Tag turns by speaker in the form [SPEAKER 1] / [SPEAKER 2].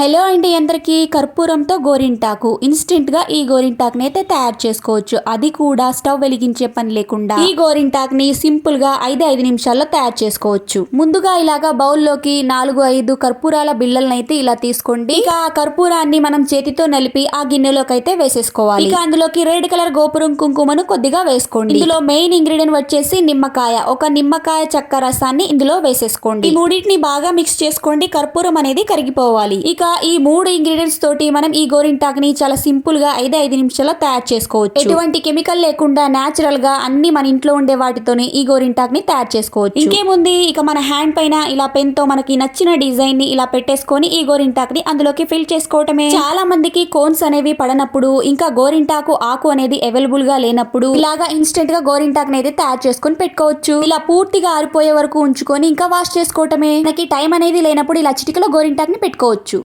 [SPEAKER 1] Hello అండి అందరికీ కర్పూరంతో గోరింటాకు. ఇన్స్టెంట్గా ఈ గోరింటాకుని అయితే తయారు చేసుకోవచ్చు. అది కూడా స్టవ్ వెలిగించే పని లేకుండా ఈ గోరింటాకుని సింపుల్గా సింపుల్గా ఐదు ఐదు నిమిషాల్లో తయారు చేసుకోవచ్చు. ముందుగా ఇలాగా బౌల్లోకి నాలుగు ఐదు కర్పూరాల బిళ్ళలను అయితే ఇలా తీసుకోండి. ఇక ఆ కర్పూరాన్ని మనం చేతితో నలిపి ఆ గిన్నెలోకి అయితే వేసేసుకోవాలి. ఇక అందులోకి రెడ్ కలర్ గోపురం కుంకుమను కొద్దిగా వేసుకోండి. ఇందులో మెయిన్ ఇంగ్రీడియంట్ వచ్చేసి నిమ్మకాయ. ఒక నిమ్మకాయ చక్క రసాన్ని ఇందులో వేసేసుకోండి. ఈ మూడింటిని బాగా మిక్స్ చేసుకోండి. కర్పూరం అనేది కరిగిపోవాలి. ఇక ఈ మూడు ఇంగ్రీడియంట్స్ తోటి మనం ఈ గోరింటాక్ని చాలా సింపుల్గా ఐదు ఐదు నిమిషాల్లో తయారు చేసుకోవచ్చు. ఎటువంటి కెమికల్ లేకుండా నేచురల్గా అన్ని మన ఇంట్లో ఉండే వాటితోనే ఈ గోరింటాక్ని తయారు చేసుకోవచ్చు. ఇంకేముంది? ఇక మన హ్యాండ్ పైన ఇలా పెన్తో మనకి నచ్చిన డిజైన్ని ఇలా పెట్టేసుకొని ఈ గోరింటాక్ని అందులోకి ఫిల్ చేసుకోవటమే. చాలా మందికి కోన్స్ అనేవి పడనప్పుడు ఇంకా గోరింటాకు ఆకు అనేది అవైలబుల్గా లేనప్పుడు ఇలాగా ఇన్స్టెంట్గా గోరింటాక్ అనేది తయారు చేసుకొని పెట్టుకోవచ్చు. ఇలా పూర్తిగా ఆరిపోయే వరకు ఉంచుకొని ఇంకా వాష్ చేసుకోవటమే. మనకి టైం అనేది లేనప్పుడు ఇలా చిటికలో గోరింటాక్ని పెట్టుకోవచ్చు.